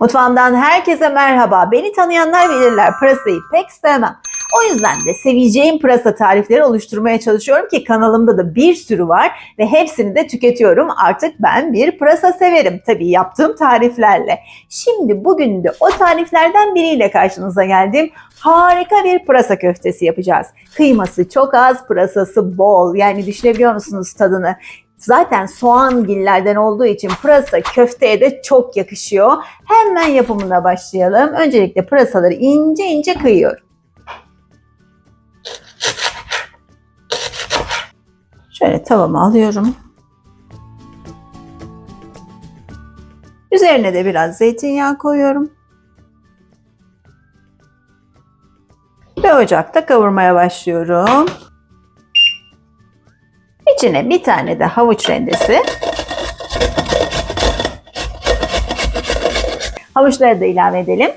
Mutfağımdan herkese merhaba. Beni tanıyanlar bilirler pırasayı pek sevmem. O yüzden de seveceğim pırasa tarifleri oluşturmaya çalışıyorum ki kanalımda da bir sürü var ve hepsini de tüketiyorum. Artık ben bir pırasa severim tabii yaptığım tariflerle. Şimdi bugün de o tariflerden biriyle karşınıza geldim. Harika bir pırasa köftesi yapacağız. Kıyması çok az, pırasası bol. Yani düşünebiliyor musunuz tadını? Zaten soğan gillerden olduğu için pırasa köfteye de çok yakışıyor. Hemen yapımına başlayalım. Öncelikle pırasaları ince ince kıyıyorum. Şöyle tavamı alıyorum. Üzerine de biraz zeytinyağı koyuyorum. Ve ocakta kavurmaya başlıyorum. İçine bir tane de havuç rendesi. Havuçları da ilave edelim.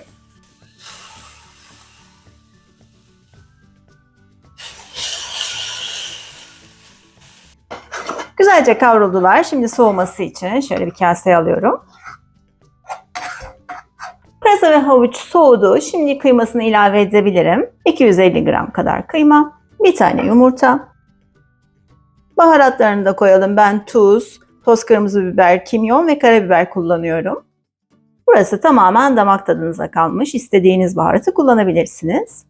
Güzelce kavruldular. Şimdi soğuması için şöyle bir kaseye alıyorum. Pırasa ve havuç soğudu. Şimdi kıymasını ilave edebilirim. 250 gram kadar kıyma, bir tane yumurta, Baharatlarını da koyalım. Ben tuz, toz kırmızı biber, kimyon ve karabiber kullanıyorum. Burası tamamen damak tadınıza kalmış. İstediğiniz baharatı kullanabilirsiniz.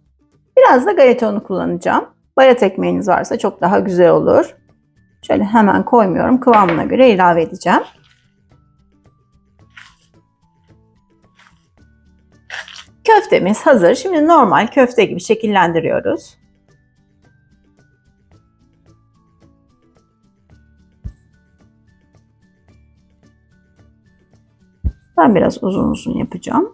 Biraz da galeta kullanacağım. Bayat ekmeğiniz varsa çok daha güzel olur. Şöyle hemen koymuyorum. Kıvamına göre ilave edeceğim. Köftemiz hazır. Şimdi normal köfte gibi şekillendiriyoruz. Ben biraz uzun uzun yapacağım.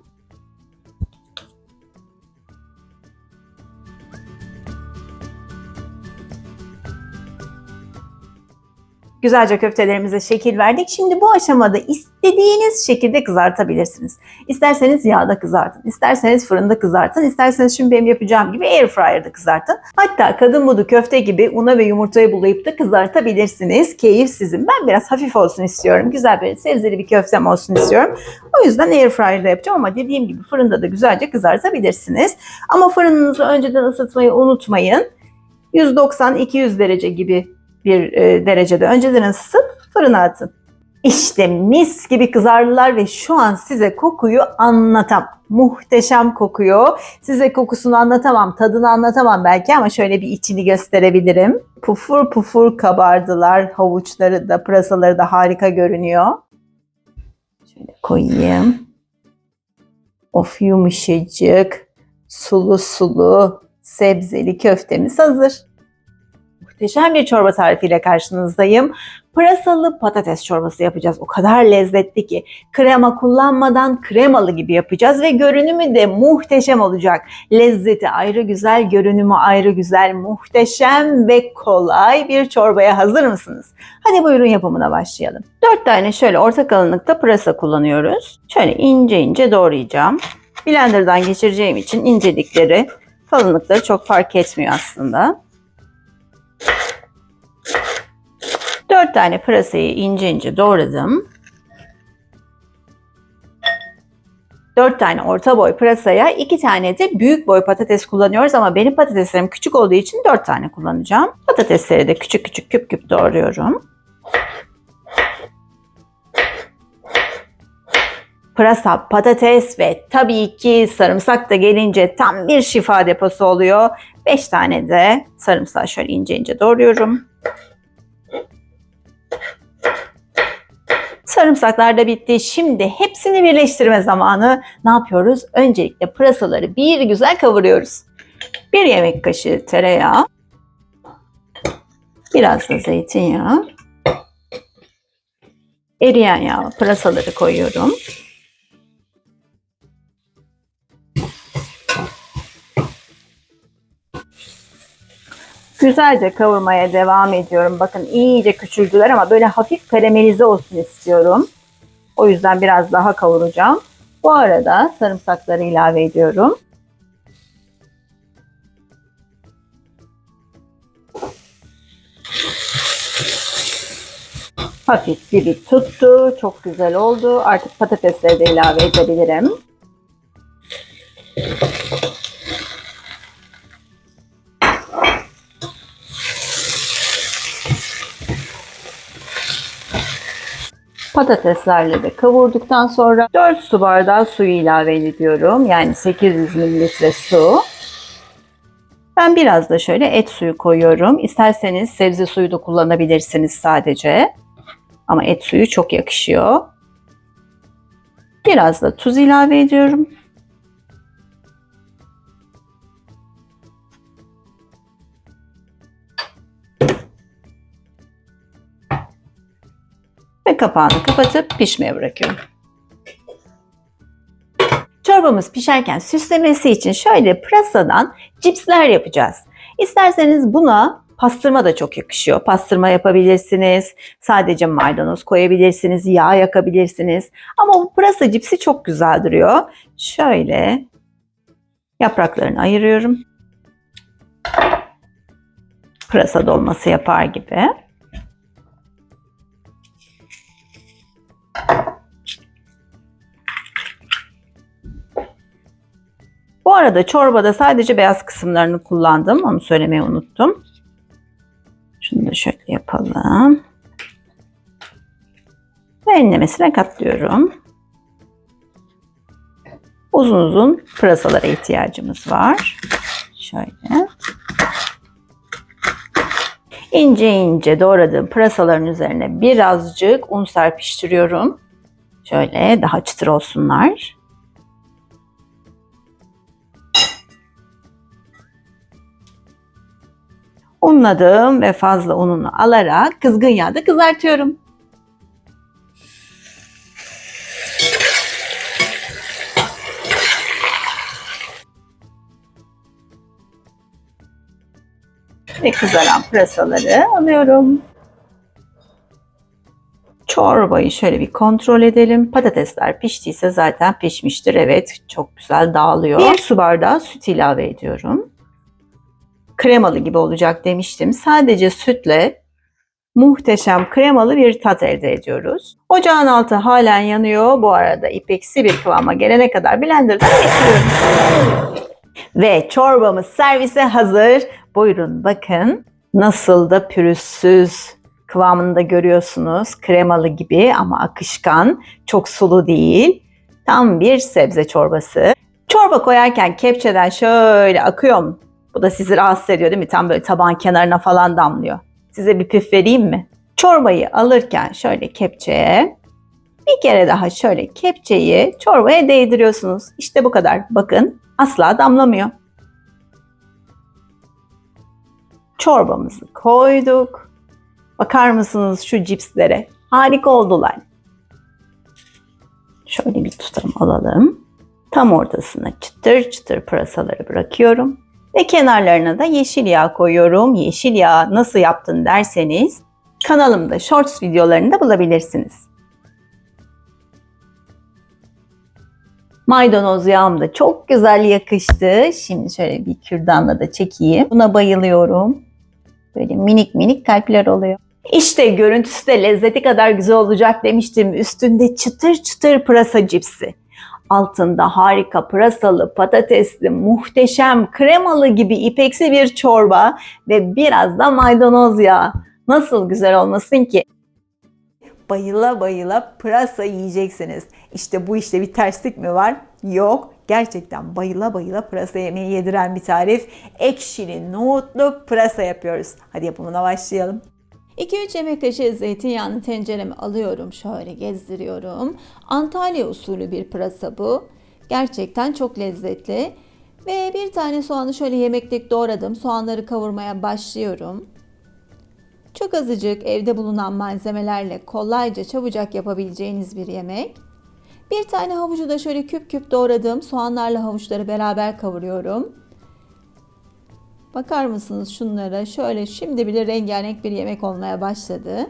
Güzelce köftelerimize şekil verdik. Şimdi bu aşamada istediğiniz şekilde kızartabilirsiniz. İsterseniz yağda kızartın, isterseniz fırında kızartın, isterseniz şimdi benim yapacağım gibi air fryer'da kızartın. Hatta kadın budu köfte gibi una ve yumurtayı bulayıp da kızartabilirsiniz. Keyif sizin. Ben biraz hafif olsun istiyorum. Güzel böyle sebzeli bir köftem olsun istiyorum. O yüzden air fryer'da yapacağım ama dediğim gibi fırında da güzelce kızartabilirsiniz. Ama fırınınızı önceden ısıtmayı unutmayın. 190-200 derece gibi bir e, derecede önceden ısıtıp fırına atın. İşte mis gibi kızardılar ve şu an size kokuyu anlatamam. Muhteşem kokuyor. Size kokusunu anlatamam, tadını anlatamam belki ama şöyle bir içini gösterebilirim. Pufur pufur kabardılar. Havuçları da, pırasaları da harika görünüyor. Şöyle koyayım. Of yumuşacık, sulu sulu, sebzeli köftemiz hazır muhteşem bir çorba tarifiyle karşınızdayım. Pırasalı patates çorbası yapacağız. O kadar lezzetli ki krema kullanmadan kremalı gibi yapacağız ve görünümü de muhteşem olacak. Lezzeti ayrı güzel, görünümü ayrı güzel, muhteşem ve kolay bir çorbaya hazır mısınız? Hadi buyurun yapımına başlayalım. 4 tane şöyle orta kalınlıkta pırasa kullanıyoruz. Şöyle ince ince doğrayacağım. Blender'dan geçireceğim için incelikleri, kalınlıkları çok fark etmiyor aslında. 4 tane pırasayı ince ince doğradım. 4 tane orta boy pırasaya 2 tane de büyük boy patates kullanıyoruz ama benim patateslerim küçük olduğu için 4 tane kullanacağım. Patatesleri de küçük küçük küp küp doğruyorum. Pırasa, patates ve tabii ki sarımsak da gelince tam bir şifa deposu oluyor. 5 tane de sarımsağı şöyle ince ince doğruyorum. Sarımsaklar da bitti. Şimdi hepsini birleştirme zamanı. Ne yapıyoruz? Öncelikle pırasaları bir güzel kavuruyoruz. Bir yemek kaşığı tereyağı. Biraz da zeytinyağı. Eriyen yağ pırasaları koyuyorum. Güzelce kavurmaya devam ediyorum. Bakın iyice küçüldüler ama böyle hafif karamelize olsun istiyorum. O yüzden biraz daha kavuracağım. Bu arada sarımsakları ilave ediyorum. Hafif dibi tuttu. Çok güzel oldu. Artık patatesleri de ilave edebilirim. Patateslerle de kavurduktan sonra 4 su bardağı suyu ilave ediyorum. Yani 800 mililitre su. Ben biraz da şöyle et suyu koyuyorum. İsterseniz sebze suyu da kullanabilirsiniz sadece. Ama et suyu çok yakışıyor. Biraz da tuz ilave ediyorum. Ve kapağını kapatıp pişmeye bırakıyorum. Çorbamız pişerken süslemesi için şöyle pırasadan cipsler yapacağız. İsterseniz buna pastırma da çok yakışıyor. Pastırma yapabilirsiniz. Sadece maydanoz koyabilirsiniz. Yağ yakabilirsiniz. Ama bu pırasa cipsi çok güzel duruyor. Şöyle yapraklarını ayırıyorum. Pırasa dolması yapar gibi. Bu arada çorbada sadece beyaz kısımlarını kullandım. Onu söylemeyi unuttum. Şunu da şöyle yapalım. Ve enlemesine katlıyorum. Uzun uzun pırasalara ihtiyacımız var. Şöyle. İnce ince doğradığım pırasaların üzerine birazcık un serpiştiriyorum. Şöyle daha çıtır olsunlar. Unladım ve fazla ununu alarak kızgın yağda kızartıyorum. Ve kızaran pırasaları alıyorum. Çorbayı şöyle bir kontrol edelim. Patatesler piştiyse zaten pişmiştir. Evet çok güzel dağılıyor. Bir su bardağı süt ilave ediyorum kremalı gibi olacak demiştim. Sadece sütle muhteşem kremalı bir tat elde ediyoruz. Ocağın altı halen yanıyor. Bu arada ipeksi bir kıvama gelene kadar blenderdan geçiriyorum. Ve çorbamız servise hazır. Buyurun bakın nasıl da pürüzsüz kıvamını da görüyorsunuz. Kremalı gibi ama akışkan, çok sulu değil. Tam bir sebze çorbası. Çorba koyarken kepçeden şöyle akıyor mu? Bu da sizi rahatsız ediyor değil mi? Tam böyle taban kenarına falan damlıyor. Size bir püf vereyim mi? Çorbayı alırken şöyle kepçeye bir kere daha şöyle kepçeyi çorbaya değdiriyorsunuz. İşte bu kadar. Bakın asla damlamıyor. Çorbamızı koyduk. Bakar mısınız şu cipslere? Harika oldular. Şöyle bir tutam alalım. Tam ortasına çıtır çıtır pırasaları bırakıyorum. Ve kenarlarına da yeşil yağ koyuyorum. Yeşil yağ nasıl yaptın derseniz kanalımda shorts videolarında bulabilirsiniz. Maydanoz yağım da çok güzel yakıştı. Şimdi şöyle bir kürdanla da çekeyim. Buna bayılıyorum. Böyle minik minik kalpler oluyor. İşte görüntüsü de lezzeti kadar güzel olacak demiştim. Üstünde çıtır çıtır pırasa cipsi. Altında harika pırasalı, patatesli, muhteşem, kremalı gibi ipeksi bir çorba ve biraz da maydanoz yağı. Nasıl güzel olmasın ki? Bayıla bayıla pırasa yiyeceksiniz. İşte bu işte bir terslik mi var? Yok. Gerçekten bayıla bayıla pırasa yemeği yediren bir tarif. Ekşili, nohutlu pırasa yapıyoruz. Hadi yapımına başlayalım. 2-3 yemek kaşığı zeytinyağını tencereme alıyorum. Şöyle gezdiriyorum. Antalya usulü bir pırasa bu. Gerçekten çok lezzetli. Ve bir tane soğanı şöyle yemeklik doğradım. Soğanları kavurmaya başlıyorum. Çok azıcık evde bulunan malzemelerle kolayca çabucak yapabileceğiniz bir yemek. Bir tane havucu da şöyle küp küp doğradım. Soğanlarla havuçları beraber kavuruyorum. Bakar mısınız şunlara? Şöyle şimdi bile rengarenk bir yemek olmaya başladı.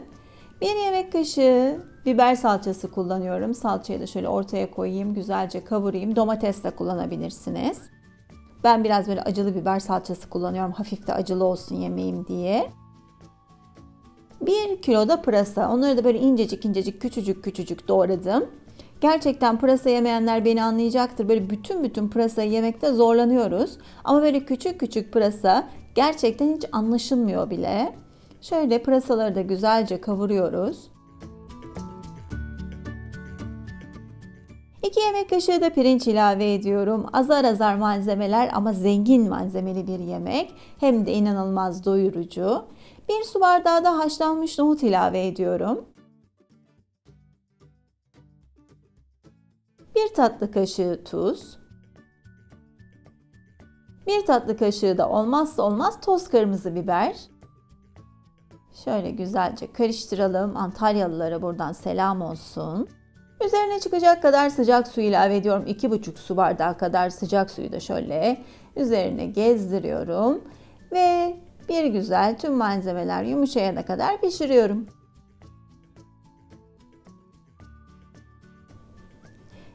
Bir yemek kaşığı biber salçası kullanıyorum. Salçayı da şöyle ortaya koyayım, güzelce kavurayım. Domates de kullanabilirsiniz. Ben biraz böyle acılı biber salçası kullanıyorum. Hafif de acılı olsun yemeğim diye. 1 kilo da pırasa. Onları da böyle incecik incecik küçücük küçücük doğradım. Gerçekten pırasa yemeyenler beni anlayacaktır. Böyle bütün bütün pırasayı yemekte zorlanıyoruz. Ama böyle küçük küçük pırasa gerçekten hiç anlaşılmıyor bile. Şöyle pırasaları da güzelce kavuruyoruz. 2 yemek kaşığı da pirinç ilave ediyorum. Azar azar malzemeler ama zengin malzemeli bir yemek. Hem de inanılmaz doyurucu. 1 su bardağı da haşlanmış nohut ilave ediyorum. 1 tatlı kaşığı tuz. 1 tatlı kaşığı da olmazsa olmaz toz kırmızı biber. Şöyle güzelce karıştıralım. Antalyalılara buradan selam olsun. Üzerine çıkacak kadar sıcak su ilave ediyorum. 2,5 su bardağı kadar sıcak suyu da şöyle üzerine gezdiriyorum. Ve bir güzel tüm malzemeler yumuşayana kadar pişiriyorum.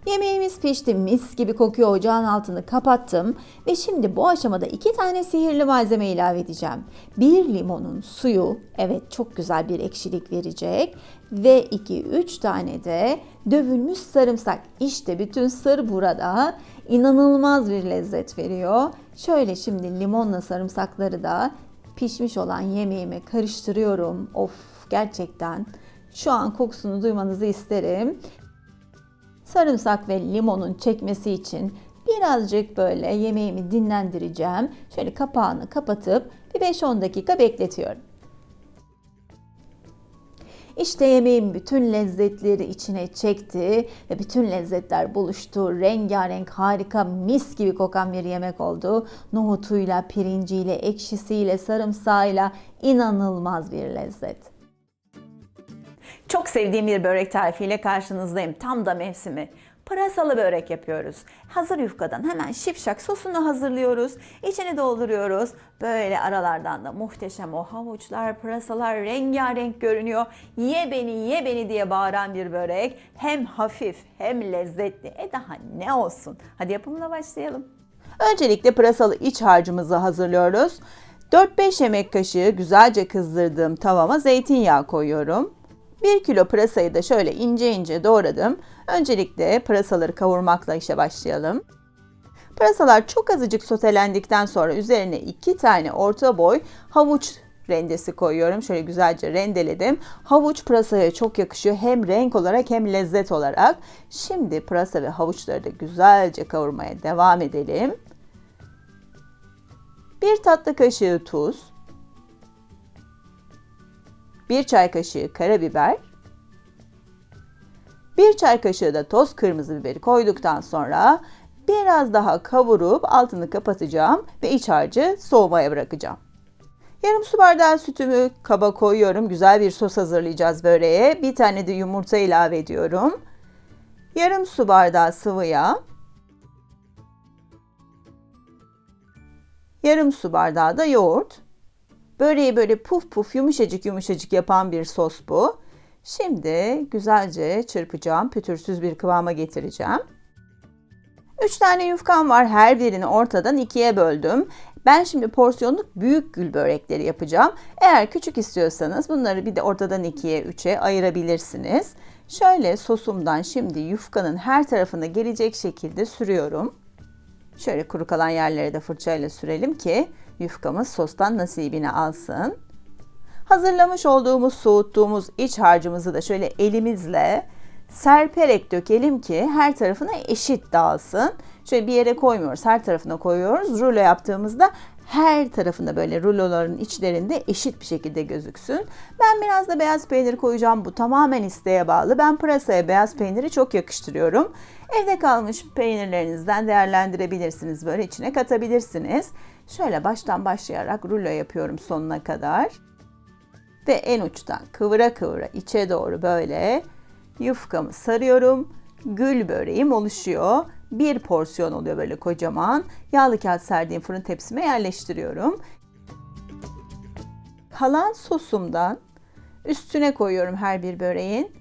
Yemeğimiz pişti, mis gibi kokuyor ocağın altını kapattım ve şimdi bu aşamada iki tane sihirli malzeme ilave edeceğim. Bir limonun suyu, evet çok güzel bir ekşilik verecek ve 2-3 tane de dövülmüş sarımsak. İşte bütün sır burada. İnanılmaz bir lezzet veriyor. Şöyle şimdi limonla sarımsakları da pişmiş olan yemeğime karıştırıyorum. Of gerçekten şu an kokusunu duymanızı isterim sarımsak ve limonun çekmesi için birazcık böyle yemeğimi dinlendireceğim. Şöyle kapağını kapatıp bir 5-10 dakika bekletiyorum. İşte yemeğin bütün lezzetleri içine çekti ve bütün lezzetler buluştu. Rengarenk, harika, mis gibi kokan bir yemek oldu. Nohutuyla, pirinciyle, ekşisiyle, sarımsağıyla inanılmaz bir lezzet. Çok sevdiğim bir börek tarifiyle karşınızdayım. Tam da mevsimi. Pırasalı börek yapıyoruz. Hazır yufkadan hemen şipşak sosunu hazırlıyoruz. İçini dolduruyoruz. Böyle aralardan da muhteşem o havuçlar, pırasalar rengarenk görünüyor. Ye beni ye beni diye bağıran bir börek. Hem hafif hem lezzetli. E daha ne olsun. Hadi yapımına başlayalım. Öncelikle pırasalı iç harcımızı hazırlıyoruz. 4-5 yemek kaşığı güzelce kızdırdığım tavama zeytinyağı koyuyorum. 1 kilo pırasayı da şöyle ince ince doğradım. Öncelikle pırasaları kavurmakla işe başlayalım. Pırasalar çok azıcık sotelendikten sonra üzerine 2 tane orta boy havuç rendesi koyuyorum. Şöyle güzelce rendeledim. Havuç pırasaya çok yakışıyor hem renk olarak hem lezzet olarak. Şimdi pırasa ve havuçları da güzelce kavurmaya devam edelim. 1 tatlı kaşığı tuz, 1 çay kaşığı karabiber, 1 çay kaşığı da toz kırmızı biberi koyduktan sonra biraz daha kavurup altını kapatacağım ve iç harcı soğumaya bırakacağım. Yarım su bardağı sütümü kaba koyuyorum. Güzel bir sos hazırlayacağız böreğe. Bir tane de yumurta ilave ediyorum. Yarım su bardağı sıvı yağ. Yarım su bardağı da yoğurt. Böreği böyle puf puf yumuşacık yumuşacık yapan bir sos bu. Şimdi güzelce çırpacağım. Pütürsüz bir kıvama getireceğim. 3 tane yufkam var. Her birini ortadan ikiye böldüm. Ben şimdi porsiyonluk büyük gül börekleri yapacağım. Eğer küçük istiyorsanız bunları bir de ortadan ikiye, üçe ayırabilirsiniz. Şöyle sosumdan şimdi yufkanın her tarafına gelecek şekilde sürüyorum. Şöyle kuru kalan yerlere de fırçayla sürelim ki yufkamız sostan nasibini alsın. Hazırlamış olduğumuz soğuttuğumuz iç harcımızı da şöyle elimizle serperek dökelim ki her tarafına eşit dağılsın. Şöyle bir yere koymuyoruz, her tarafına koyuyoruz. Rulo yaptığımızda her tarafında böyle ruloların içlerinde eşit bir şekilde gözüksün. Ben biraz da beyaz peynir koyacağım. Bu tamamen isteğe bağlı. Ben pırasaya beyaz peyniri çok yakıştırıyorum. Evde kalmış peynirlerinizden değerlendirebilirsiniz. Böyle içine katabilirsiniz. Şöyle baştan başlayarak rulo yapıyorum sonuna kadar. Ve en uçtan kıvıra kıvıra içe doğru böyle yufkamı sarıyorum. Gül böreğim oluşuyor. Bir porsiyon oluyor böyle kocaman. Yağlı kağıt serdiğim fırın tepsime yerleştiriyorum. Kalan sosumdan üstüne koyuyorum her bir böreğin.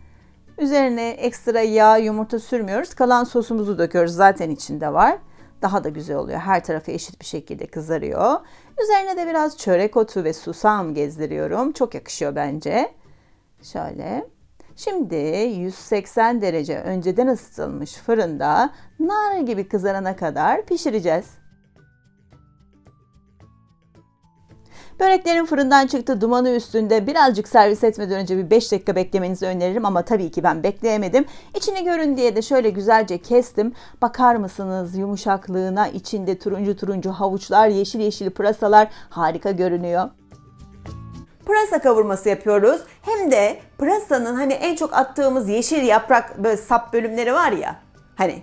Üzerine ekstra yağ, yumurta sürmüyoruz. Kalan sosumuzu döküyoruz. Zaten içinde var. Daha da güzel oluyor. Her tarafı eşit bir şekilde kızarıyor. Üzerine de biraz çörek otu ve susam gezdiriyorum. Çok yakışıyor bence. Şöyle. Şimdi 180 derece önceden ısıtılmış fırında nar gibi kızarana kadar pişireceğiz. Böreklerin fırından çıktı dumanı üstünde birazcık servis etmeden önce bir 5 dakika beklemenizi öneririm ama tabii ki ben bekleyemedim. İçini görün diye de şöyle güzelce kestim. Bakar mısınız yumuşaklığına içinde turuncu turuncu havuçlar, yeşil yeşil pırasalar harika görünüyor. Pırasa kavurması yapıyoruz. Hem de pırasanın hani en çok attığımız yeşil yaprak böyle sap bölümleri var ya. Hani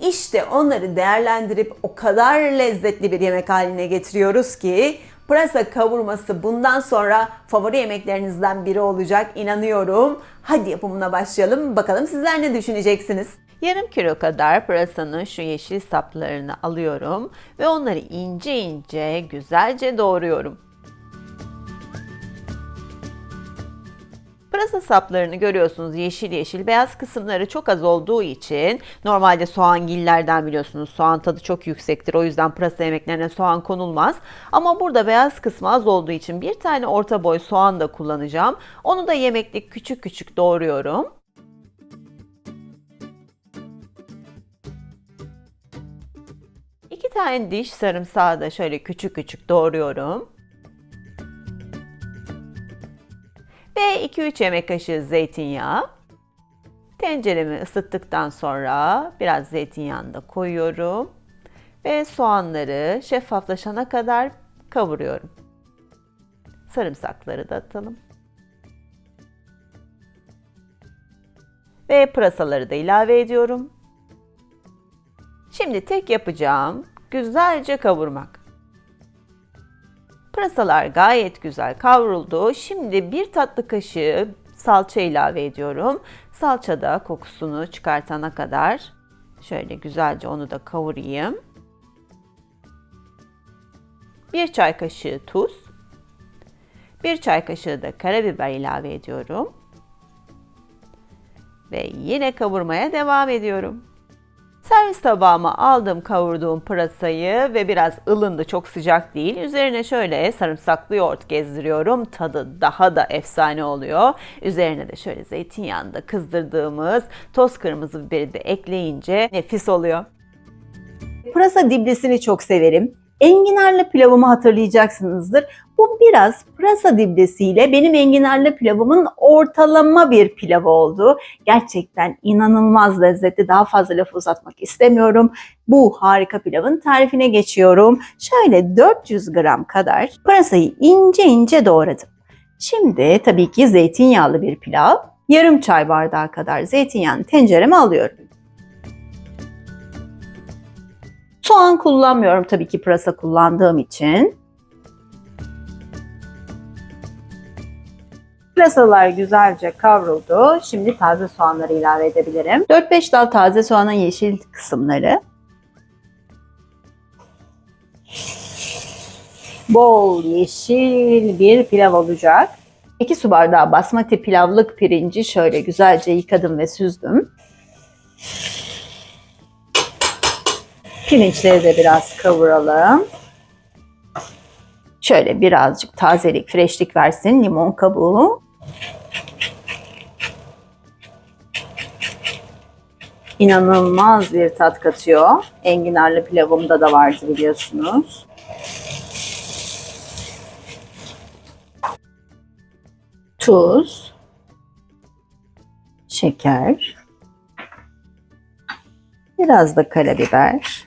işte onları değerlendirip o kadar lezzetli bir yemek haline getiriyoruz ki pırasa kavurması bundan sonra favori yemeklerinizden biri olacak inanıyorum. Hadi yapımına başlayalım. Bakalım sizler ne düşüneceksiniz? Yarım kilo kadar pırasanın şu yeşil saplarını alıyorum ve onları ince ince güzelce doğruyorum. Pırasa saplarını görüyorsunuz yeşil yeşil. Beyaz kısımları çok az olduğu için normalde soğangillerden biliyorsunuz soğan tadı çok yüksektir. O yüzden pırasa yemeklerine soğan konulmaz. Ama burada beyaz kısmı az olduğu için bir tane orta boy soğan da kullanacağım. Onu da yemeklik küçük küçük doğruyorum. İki tane diş sarımsağı da şöyle küçük küçük doğruyorum. Ve 2-3 yemek kaşığı zeytinyağı. Tenceremi ısıttıktan sonra biraz zeytinyağını da koyuyorum. Ve soğanları şeffaflaşana kadar kavuruyorum. Sarımsakları da atalım. Ve pırasaları da ilave ediyorum. Şimdi tek yapacağım güzelce kavurmak. Pırasalar gayet güzel kavruldu. Şimdi bir tatlı kaşığı salça ilave ediyorum. Salça da kokusunu çıkartana kadar şöyle güzelce onu da kavurayım. Bir çay kaşığı tuz. Bir çay kaşığı da karabiber ilave ediyorum. Ve yine kavurmaya devam ediyorum. Servis tabağıma aldım kavurduğum pırasayı ve biraz ılındı çok sıcak değil. Üzerine şöyle sarımsaklı yoğurt gezdiriyorum. Tadı daha da efsane oluyor. Üzerine de şöyle zeytinyağında kızdırdığımız toz kırmızı biberi de ekleyince nefis oluyor. Pırasa diblesini çok severim. Enginarlı pilavımı hatırlayacaksınızdır. Bu biraz pırasa diblesiyle benim enginarlı pilavımın ortalama bir pilav oldu. Gerçekten inanılmaz lezzetli. Daha fazla laf uzatmak istemiyorum. Bu harika pilavın tarifine geçiyorum. Şöyle 400 gram kadar pırasayı ince ince doğradım. Şimdi tabii ki zeytinyağlı bir pilav. Yarım çay bardağı kadar zeytinyağını tencereme alıyorum. Soğan kullanmıyorum tabii ki pırasa kullandığım için. Pırasalar güzelce kavruldu. Şimdi taze soğanları ilave edebilirim. 4-5 dal taze soğanın yeşil kısımları. Bol yeşil bir pilav olacak. 2 su bardağı basmati pilavlık pirinci şöyle güzelce yıkadım ve süzdüm. Pirinçleri de biraz kavuralım. Şöyle birazcık tazelik, freşlik versin limon kabuğu. İnanılmaz bir tat katıyor. Enginarlı pilavımda da vardı biliyorsunuz. Tuz, şeker, biraz da karabiber.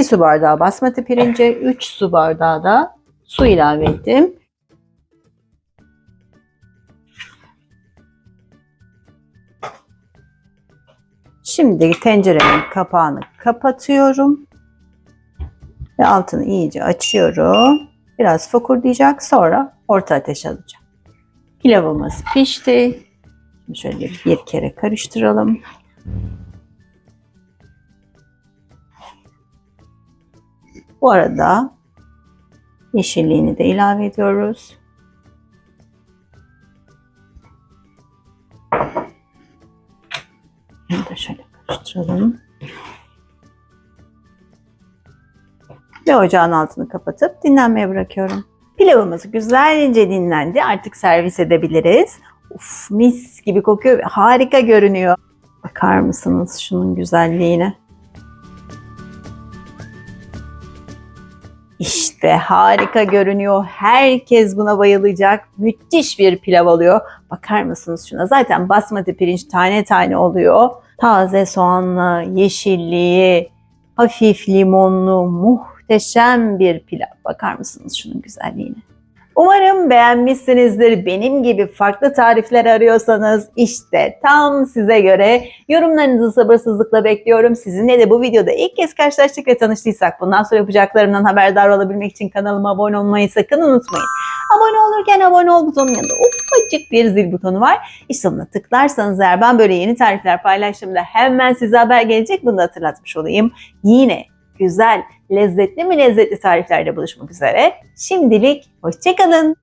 İki su bardağı basmati pirince, 3 su bardağı da su ilave ettim. Şimdi tenceremin kapağını kapatıyorum. Ve altını iyice açıyorum. Biraz fokurdayacak sonra orta ateş alacağım. Pilavımız pişti. Şöyle bir kere karıştıralım. Bu arada yeşilliğini de ilave ediyoruz. Bunu da şöyle karıştıralım. Ve ocağın altını kapatıp dinlenmeye bırakıyorum. Pilavımız güzelce dinlendi. Artık servis edebiliriz. Uf mis gibi kokuyor. Harika görünüyor. Bakar mısınız şunun güzelliğine? İşte harika görünüyor. Herkes buna bayılacak. Müthiş bir pilav oluyor. Bakar mısınız şuna? Zaten basmati pirinç tane tane oluyor. Taze soğanlı, yeşilliği, hafif limonlu, muhteşem bir pilav. Bakar mısınız şunun güzelliğine? Umarım beğenmişsinizdir. Benim gibi farklı tarifler arıyorsanız işte tam size göre yorumlarınızı sabırsızlıkla bekliyorum. Sizinle de bu videoda ilk kez karşılaştık ve tanıştıysak bundan sonra yapacaklarımdan haberdar olabilmek için kanalıma abone olmayı sakın unutmayın. Abone olurken abone ol butonunun yanında ufacık bir zil butonu var. İşte ona tıklarsanız eğer ben böyle yeni tarifler paylaştığımda hemen size haber gelecek. Bunu da hatırlatmış olayım. Yine güzel, lezzetli mi lezzetli tariflerde buluşmak üzere. Şimdilik hoşçakalın.